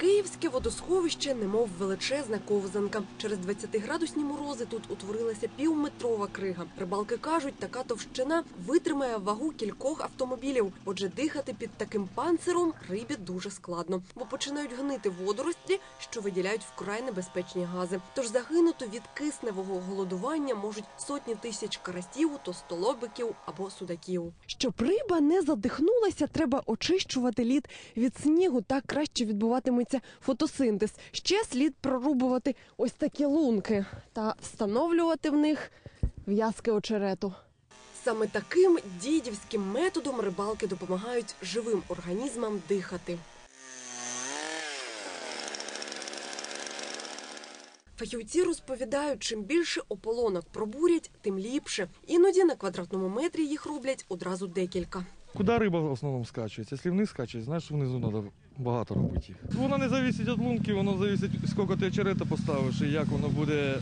Київське водосховище, немов величезна ковзанка. Через 20-градусні морози тут утворилася півметрова крига. Рибалки кажуть, така товщина витримає вагу кількох автомобілів. Отже, дихати під таким панциром рибі дуже складно, бо починають гнити водорості, що виділяють вкрай небезпечні гази. Тож загинути від кисневого голодування можуть сотні тисяч карасів, тостолобиків або судаків. Щоб риба не задихнулася, треба очищувати лід від снігу. Так краще відбуватиметься фотосинтез. Ще слід прорубувати ось такі лунки та встановлювати в них в'язки очерету. Саме таким дідівським методом рибалки допомагають живим організмам дихати. Фахівці розповідають, чим більше ополонок пробурять, тим ліпше. Іноді на квадратному метрі їх роблять одразу декілька. Куди риба в основному скачується? Якщо вниз знаєш, внизу треба багато робить. їх. Воно не залежить від лунки, воно залежить, скільки ти очерета поставиш і як воно буде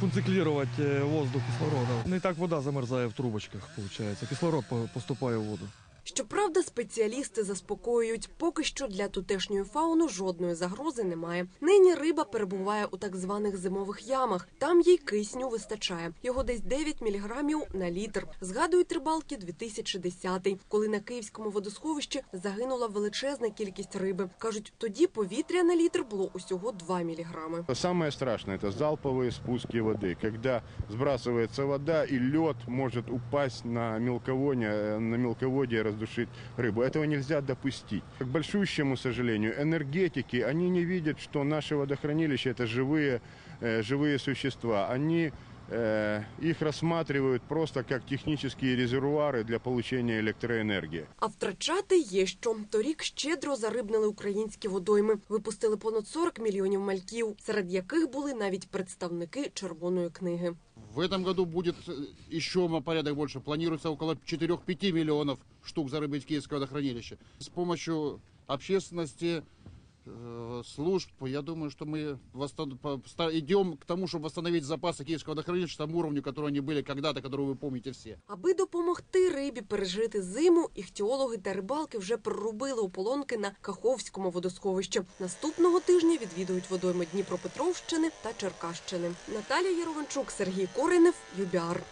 функціклірувати е, воздух кислорода. Не так вода замерзає в трубочках, виходить. Кислород поступає в воду. Щоправда, спеціалісти заспокоюють, поки що для тутешньої фауни жодної загрози немає. Нині риба перебуває у так званих зимових ямах. Там їй кисню вистачає. Його десь 9 міліграмів на літр. Згадують рибалки 2010-й, коли на київському водосховищі загинула величезна кількість риби. кажуть, тоді повітря на літр було усього 2 міліграми. Самое страшное – это залповые спуски воды, когда сбрасывается вода и лед может упасть на мелководье, э, на мелководье и раздушить рыбу. Этого нельзя допустить. К большущему сожалению, энергетики, они не видят, что наши водохранилища – это живые, э, живые существа. Они э, их рассматривают просто как технические резервуары для получения электроэнергии. А втрачати є що. Торік щедро зарибнили українські водойми. Випустили понад 40 мільйонів мальків, серед яких були навіть представники Червоної книги. В этом году будет э, еще на порядок больше. Планируется около 4-5 миллионов штук зарыбить Киевское водохранилище. С помощью общественности, э, служб, я думаю, что мы восстан- по- ста- идем к тому, чтобы восстановить запасы Киевского водохранилища тому уровню, который они были когда-то, который вы помните все. Аби допомогти рибі пережити зиму, іхтіологи та рибалки вже прорубили ополонки на Каховському водосховищі. Наступного тижня відвідують водойми Дніпропетровщини та Черкащини. Наталія Ярованчук, Сергій Коренев, Юбіар.